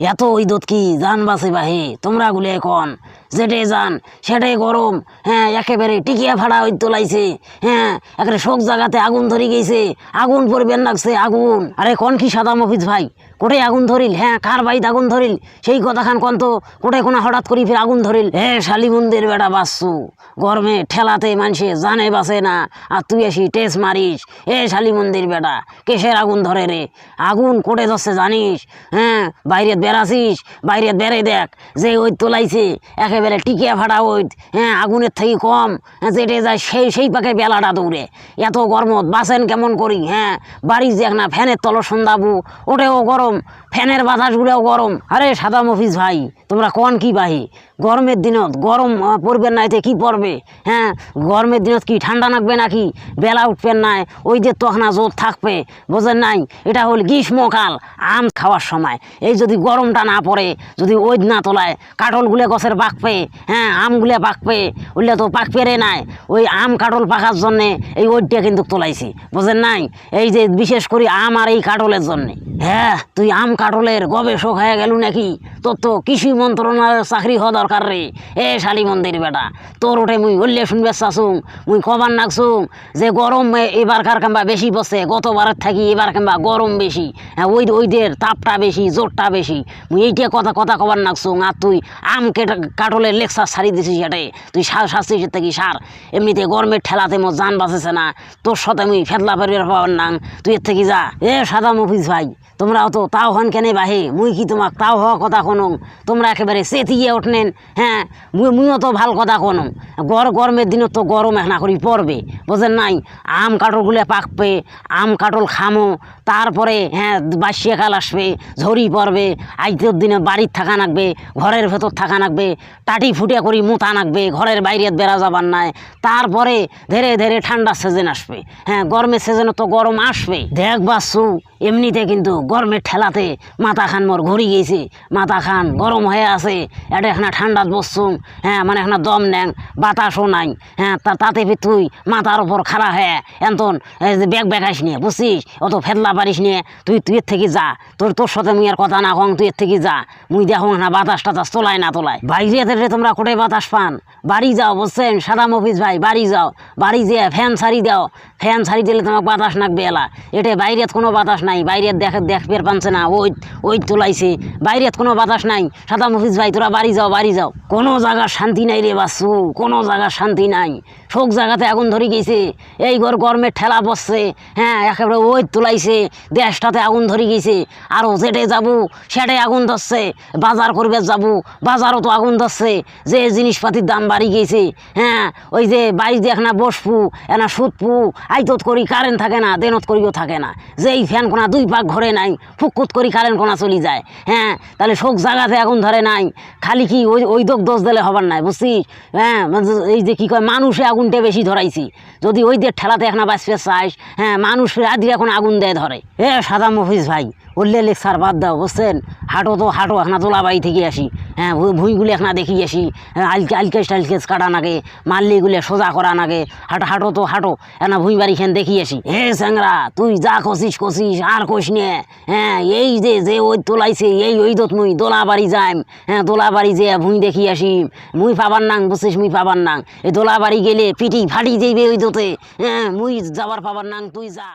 এত ওই দোত কি যান বাসে বাহে তোমরা গুলে এখন। যেটে যান সেটাই গরম। হ্যাঁ একেবারে টিকিয়া ফাড়া ওই তোলাইছে। হ্যাঁ একেবারে শোক জায়গাতে আগুন ধরে গেছে আগুন পরিবেন লাগছে, আগুন। আরে কন কি সাদা মফিজ ভাই? কোটাই আগুন ধরিল হ্যাঁ কার বাড়িতে আগুন ধরিল। সেই কথা খান কন্ত কোটাই কোনা হঠাৎ করি ফির আগুন ধরিল। হে শালি মন্দির বেটা বাসু গরমে ঠেলাতে মানুষে জানে বাসে না আর তুই এসি টেস মারিস। এ শালি মন্দির বেটা কেসের আগুন ধরে রে। আগুন কোটে ধরছে জানিস? হ্যাঁ বাইরে বেড়াছিস বাইরে বেড়ে দেখ। যে ওই তোলাইছে একেবারে টিকিয়া ভাড়া ওই হ্যাঁ আগুনের থেকে কম। হ্যাঁ, যেটে যায় সেই সেই পাকে বেলাটা দৌড়ে। এত গরমত বাসেন কেমন করি? হ্যাঁ বাড়ির দেখ না ফ্যানের তল সন্ধ্যাবু ওটাও গরম। ফ্যানের বাতাসগুলোও গরম। আরে সাদা মফিজ ভাই, তোমরা কোন কি বাহি? গরমের দিনত গরম পড়বে নাইতে কি পড়বে? হ্যাঁ গরমের দিনত কি ঠান্ডা লাগবে নাকি? বেলা উঠবেন নাই ওই যে তখনা জোর থাকবে, বোঝেন নাই? এটা হল গ্রীষ্মকাল, আম খাওয়ার সময়। এই যদি গরমটা না পড়ে, যদি ওই না তোলায়, কাঠলগুলো গছের পাকবে হ্যাঁ আমগুলো পাকবে ওইলে তো পাক পেরে নাই। ওই আম কাঠল পাকার জন্যে এই ওইটা কিন্তু তোলাইছি, বোঝেন নাই? এই যে বিশেষ করে আম আর এই কাঠলের জন্যে। হ্যাঁ তুই আম কাঠলের গবেষক হয়ে গেল নাকি? তোর তো কৃষি মন্ত্রণালয়ের চাকরি হওয়া দরকার রে। এ শালি মন্দির বেটা, তোর ওঠে মুই হল্লে শুনবে চাচুম মুই কবার নাকছুম যে গরম এ- এবারকার কিংবা বেশি বসে গতবারের থাকি এবার কিংবা গরম বেশি হ্যাঁ ওই ওইদের তাপটা বেশি, জোরটা বেশি। মুই এইটা কথা কথা কবার নাকছুম আর তুই আম কেটে কাঠলের লেকচার সারি দিছিস এটাই তুই সার শাস্তিস থেকে সার। এমনিতে গরমের ঠেলাতে মোর জান বাঁচেছে না। তোর সাথে মুই ফেদলা পারিবার পাবার নাং। তুই এর থেকে যা। এ সাদা মফিজ ভাই, তোমরাও তো তাও হন কেনে বাহে? মুই কি তোমাক তাও হওয়া কথা কোনো তোমরা একেবারে চেতিয়ে উঠনেন হ্যাঁ? মুই মুইও তো ভালো কথা কোনো গর গরমের দিনত তো গরম এখনা করি পড়বে, বোঝেন নাই? আম কাঠলগুলো পাকবে, আম কাঠল খামো, তারপরে হ্যাঁ বাসিয়াকাল আসবে, ঝড়ি পড়বে, আইতের দিনে বাড়ির থাকা নাকবে, ঘরের ভেতর থাকা নাকবে, টাটি ফুটিয়া করি মোতা নাকবে, ঘরের বাইরে বেড়া যাবার নাই। তারপরে ধীরে ধীরে ঠান্ডার সিজন আসবে হ্যাঁ? গরমের সিজনে তো গরম আসবে। দেখ বাসু, এমনিতে কিন্তু গরমের ঠেলাতে মাথা খান মোর ঘুরি গেছে মাথা খান গরম হয়ে আছে এটা এখানে ঠান্ডাত বসছুম হ্যাঁ মানে এখানে দম নেন বাতাসও নাই হ্যাঁ তা তাতে ফির তুই মাথার ওপর খাড়া হয়ে, এন্তন, এই যে ব্যাগ ব্যাগাইস নিয়ে বুঝছিস? অত ফেদলা পারিস নিয়ে তুই তুই এর থেকে যা, তোর তোর সাথে মুই আর কথা না কং তুই এর থেকে যা, মুই দেখো না বাতাস টাতাস তোলায় না তোলায়। বাইরে তোমরা কোটে বাতাস পান, বাড়ি যাও, বুঝছেন? সাদা মফিজ ভাই, বাড়ি যাও, বাড়ি যেয়ে ফ্যান ছাড়ি দাও, ফ্যান ছাড়ি দিলে তোমাকে বাতাস নাকবে এলা। এটা বাইরে কোনো বাতাস নাই বাইরে দেখ দেখ বের পানছে না, ওই ওই তোলাইছে। বাইরে কোনো বাতাস নাই। সাদা মফিজ ভাই, তোরা বাড়ি যাও বাড়ি যাও। কোনো জায়গার শান্তি নাই রে বাসু, কোনো জায়গার শান্তি নাই। সব জায়গাতে আগুন ধরে গেছে। এই ঘর গরমের ঠেলা বসছে হ্যাঁ একেবারে ওই তোলাইছে। দেশটাতে আগুন ধরে গেছে। আরও যেটে যাব সেটাই আগুন ধরছে। বাজার করবে যাব, বাজারও তো আগুন ধরছে। যে জিনিসপাতির দাম বাড়ি গেছে। হ্যাঁ ওই যে বাড়ি দিয়ে না বসপু এনা সুতপু, আইতত করি, কারেন্ট থাকে না, দেনত করিও থাকে না। যে এই ফ্যান কোনা দুই পাক ঘরে নাই ফুকুত করি কারেন্ট কোনা চলি যায়। হ্যাঁ তাহলে শোক জাগাতে এখন ধরে নাই। খালি কি ওই ওই দোক দোষ দিলে হবার নাই, বুঝছিস? হ্যাঁ মানে এই যে কি কয়, মানুষে আগুনটা বেশি ধরাইছি। যদি ওই দিয়ে ঠেলাতে এখন বাঁচবে চাইস হ্যাঁ মানুষ রাত্রি এখন আগুন দেয় ধরে। এ সাদা মফিজ ভাই উল্লে লেকচার বাদ দাও বুঝছেন? হাঁটো তো হাঁটো এখন তোলা বাড়ি থেকে আসি। হ্যাঁ ভুই- ভুঁইগুলো এখন দেখি আসি। হ্যাঁ, আলকে আলকেশ টালকেশ কাটা নাগে মাল্লিগুলো সোজা করা নাগে। হাঁটো হাঁটো তো হাঁটো। এনা ভুঁই বাড়ি খেন দেখি আসি। হে স্যাংরা তুই যা কষিস কষিস আর কষ নিয়ে হ্যাঁ এই যে যে ওই তোলাইছে এই ওই দত মুই দোলা বাড়ি যাইম। হ্যাঁ দোলা বাড়ি যে ভুঁই দেখি আসি। মুই পাবার নাং বুঝছিস মুই পাবার নাং। এই দোলা বাড়ি গেলে পিটি ফাটি যাইবে ওই দোতে হ্যাঁ মুই যাবার পাবার নাং তুই যা।